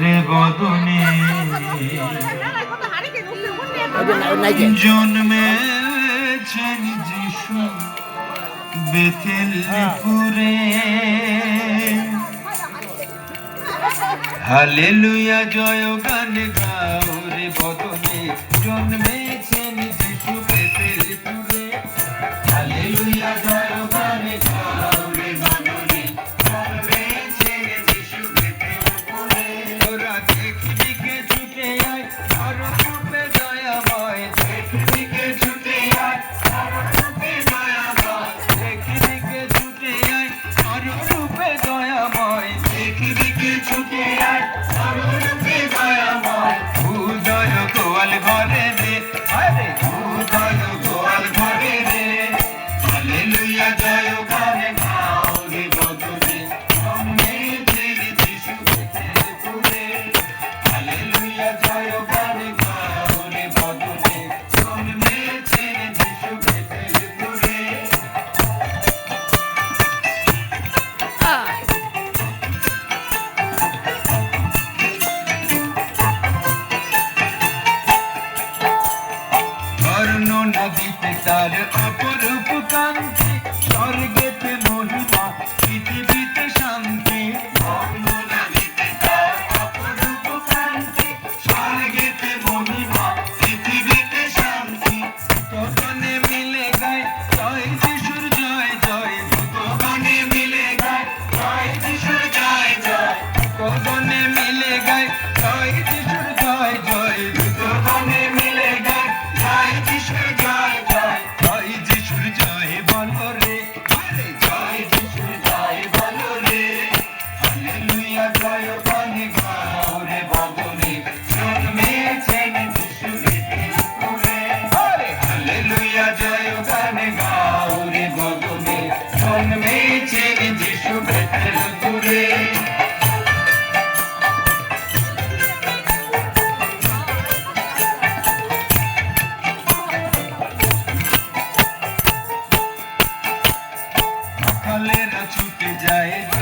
রে বদনে জন্মেছেন যিশু বেতেলপুরে হালেলুয়া জয় গান গাও রে বদনে জন্মেছেন স্বরূপে দয়াময় দেখি দেখি ছুটে আয় তার অপরূপ কান্তি স্বর্গেতে মহিমা পৃথিবীতে শান্তি। মিলে গায় जाए